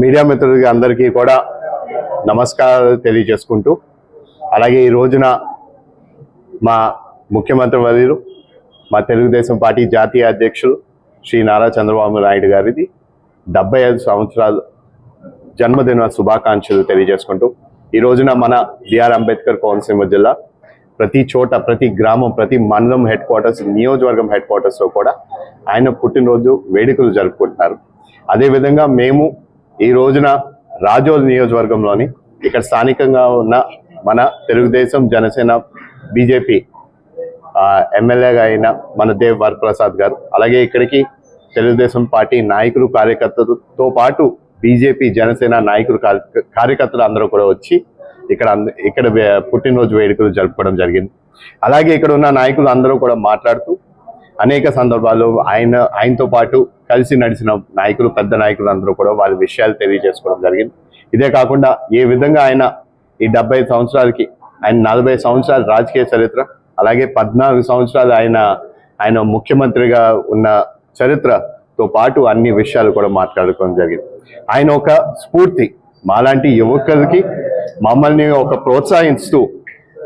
Media మిత్రులకి అందరికీ కూడా నమస్కారాలు తెలియజేసుకుంటూ అలాగే ఈ రోజున మా ముఖ్యమంత్రి వర్యులు మా తెలుగుదేశం పార్టీ జాతీయ అధ్యక్షులు శ్రీ నారా చంద్రబాబు నాయుడు గారిది డెబ్బై ఐదు సంవత్సరాలు జన్మదిన శుభాకాంక్షలు తెలియజేసుకుంటూ ఈ రోజున మన బిఆర్ అంబేద్కర్ కోనసీమ జిల్లా ప్రతి చోట ప్రతి గ్రామం ప్రతి మండలం హెడ్ క్వార్టర్స్ నియోజకవర్గం హెడ్ క్వార్టర్స్లో కూడా ఆయన పుట్టినరోజు వేడుకలు జరుపుకుంటున్నారు. అదేవిధంగా మేము ఈ రోజున రాజోల్ నియోజకవర్గంలోని ఇక్కడ స్థానికంగా ఉన్న మన తెలుగుదేశం జనసేన బీజేపీ ఎమ్మెల్యేగా అయిన మన దేవ్ వరప్రసాద్ గారు అలాగే ఇక్కడికి తెలుగుదేశం పార్టీ నాయకులు కార్యకర్తలతో పాటు బీజేపీ జనసేన నాయకులు కార్యకర్తలు అందరూ కూడా వచ్చి ఇక్కడ అంద- ఇక్కడ పుట్టినరోజు వేడుకలు జరుపుకోవడం జరిగింది. అలాగే ఇక్కడ ఉన్న నాయకులు అందరూ కూడా మాట్లాడుతూ అనేక సందర్భాల్లో ఆయన ఆయనతో పాటు కలిసి నడిచిన నాయకులు పెద్ద నాయకులు అందరూ కూడా వాళ్ళ విషయాలు తెలియజేసుకోవడం జరిగింది. ఇదే కాకుండా ఏ విధంగా ఆయన ఈ డెబ్బై సంవత్సరాలకి ఆయన నలభై సంవత్సరాల రాజకీయ చరిత్ర అలాగే పద్నాలుగు సంవత్సరాలు ఆయన ఆయన ముఖ్యమంత్రిగా ఉన్న చరిత్రతో పాటు అన్ని విషయాలు కూడా మాట్లాడుకోవడం జరిగింది. ఆయన ఒక స్ఫూర్తి మాలాంటి యువకులకి మమ్మల్ని ఒక ప్రోత్సహిస్తూ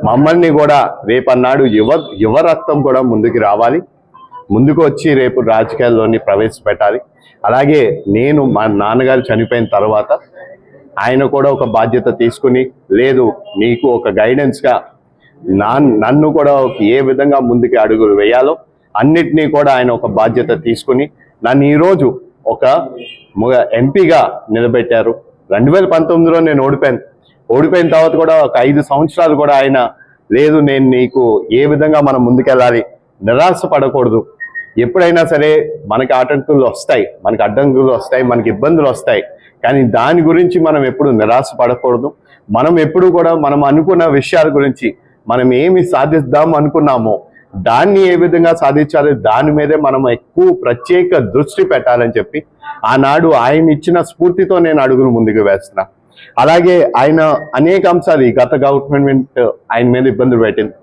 మమ్మల్ని కూడా రేపన్నాడు యువ యువరక్తం కూడా ముందుకు రావాలి. ముందుకు వచ్చి రేపు రాజకీయాల్లోని ప్రవేశపెట్టాలి. అలాగే నేను మా నాన్నగారు చనిపోయిన తర్వాత ఆయన కూడా ఒక బాధ్యత తీసుకుని లేదు నీకు ఒక గైడెన్స్గా నా నన్ను కూడా ఏ విధంగా ముందుకు అడుగులు వేయాలో అన్నిటినీ కూడా ఆయన ఒక బాధ్యత తీసుకుని నన్ను ఈరోజు ఒక ము- ఎంపీగా నిలబెట్టారు. రెండు వేల పంతొమ్మిదిలో నేను ఓడిపోయాను. ఓడిపోయిన తర్వాత కూడా ఒక ఐదు సంవత్సరాలు కూడా ఆయన లేదు నేను నీకు ఏ విధంగా మనం ముందుకెళ్ళాలి నిరాశ పడకూడదు ఎప్పుడైనా సరే మనకి ఆటంకులు వస్తాయి మనకి అడ్డంకులు వస్తాయి మనకి ఇబ్బందులు వస్తాయి. కానీ దాని గురించి మనం ఎప్పుడు నిరాశ పడకూడదు. మనం ఎప్పుడు కూడా మనం అనుకున్న విషయాల గురించి మనం ఏమి సాధిద్దాం అనుకున్నామో దాన్ని ఏ విధంగా సాధించాలి దాని మీదే మనం ఎక్కువ ప్రత్యేక దృష్టి పెట్టాలని చెప్పి ఆనాడు ఆయన ఇచ్చిన స్ఫూర్తితో నేను అడుగులు ముందుకు వేస్తున్నా. అలాగే ఆయన అనేక అంశాలు ఈ గత గవర్నమెంట్ ఆయన మీద ఇబ్బందులు పెట్టింది.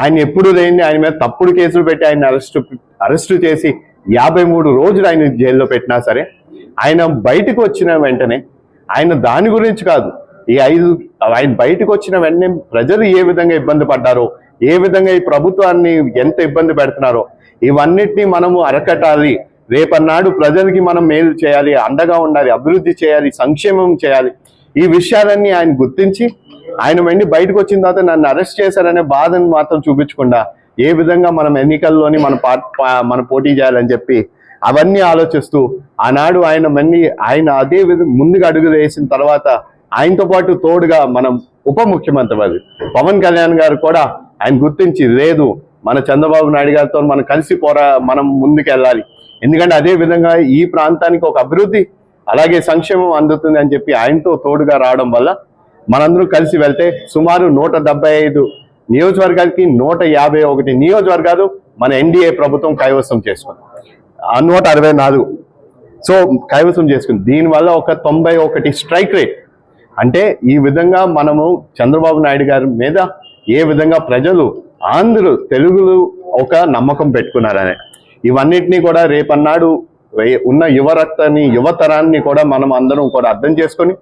ఆయన ఎప్పుడు లేని ఆయన మీద తప్పుడు కేసులు పెట్టి ఆయన అరెస్టు అరెస్టు చేసి యాభై మూడు రోజులు ఆయన జైల్లో పెట్టినా సరే ఆయన బయటకు వచ్చిన వెంటనే ఆయన దాని గురించి కాదు. ఈ ఐదు ఆయన బయటకు వచ్చిన వెంటనే ప్రజలు ఏ విధంగా ఇబ్బంది పడ్డారో ఏ విధంగా ఈ ప్రభుత్వాన్ని ఎంత ఇబ్బంది పెడుతున్నారో ఇవన్నిటినీ మనము అరకట్టాలి. రేపన్నాడు ప్రజలకి మనం మేలు చేయాలి అండగా ఉండాలి అభివృద్ధి చేయాలి సంక్షేమం చేయాలి. ఈ విషయాలన్నీ ఆయన గుర్తించి ఆయన వెండి బయటకు వచ్చిన తర్వాత నన్ను అరెస్ట్ చేశారనే బాధను మాత్రం చూపించకుండా ఏ విధంగా మనం ఎన్నికల్లోని మన మన పోటీ చేయాలని చెప్పి అవన్నీ ఆలోచిస్తూ ఆనాడు ఆయన మళ్ళీ ఆయన అదే విధంగా ముందుగా అడుగులు వేసిన తర్వాత ఆయనతో పాటు తోడుగా మనం ఉప ముఖ్యమంత్రి వారు పవన్ కళ్యాణ్ గారు కూడా ఆయన గుర్తించి లేదు మన చంద్రబాబు నాయుడు గారితో మనం కలిసి పోరా మనం ముందుకు వెళ్ళాలి ఎందుకంటే అదే విధంగా ఈ ప్రాంతానికి ఒక అభివృద్ధి అలాగే సంక్షేమం అందుతుంది అని చెప్పి ఆయనతో తోడుగా రావడం వల్ల మనందరం కలిసి వెళ్తే సుమారు నూట డెబ్బై ఐదు నియోజకవర్గాలకి నూట యాభై ఒకటి నియోజకవర్గాలు మన ఎన్డీఏ ప్రభుత్వం కైవసం చేసుకుంది. ఆ నూట అరవై నాలుగు. సో కైవసం చేసుకుంది. దీనివల్ల ఒక తొంభై ఒకటి స్ట్రైక్ రేట్. అంటే ఈ విధంగా మనము చంద్రబాబు నాయుడు గారి మీద ఏ విధంగా ప్రజలు ఆంధ్రులు తెలుగులు ఒక నమ్మకం పెట్టుకున్నారనే. ఇవన్నిటినీ కూడా రేపన్నాడు ఉన్న యువరక్తాన్ని యువతరాన్ని కూడా మనం అందరం కూడా అర్థం చేసుకొని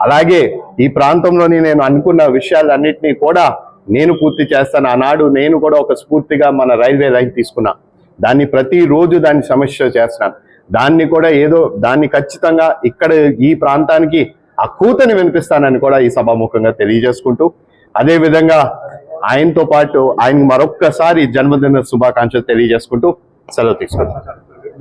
అలాగే ఈ ప్రాంతంలోని నేను అనుకున్న విషయాలన్నింటినీ కూడా నేను పూర్తి చేస్తాను. ఆనాడు నేను కూడా ఒక స్ఫూర్తిగా మన రైల్వే లైన్ తీసుకున్నా. దాన్ని ప్రతిరోజు దాన్ని సమస్య చేస్తున్నాను దాన్ని కూడా ఏదో దాన్ని ఖచ్చితంగా ఇక్కడ ఈ ప్రాంతానికి ఆ కూతని వినిపిస్తానని కూడా ఈ సభాముఖంగా తెలియజేసుకుంటూ అదేవిధంగా ఆయనతో పాటు ఆయన మరొక్కసారి జన్మదిన శుభాకాంక్షలు తెలియజేసుకుంటూ సెలవు తీసుకుంటాను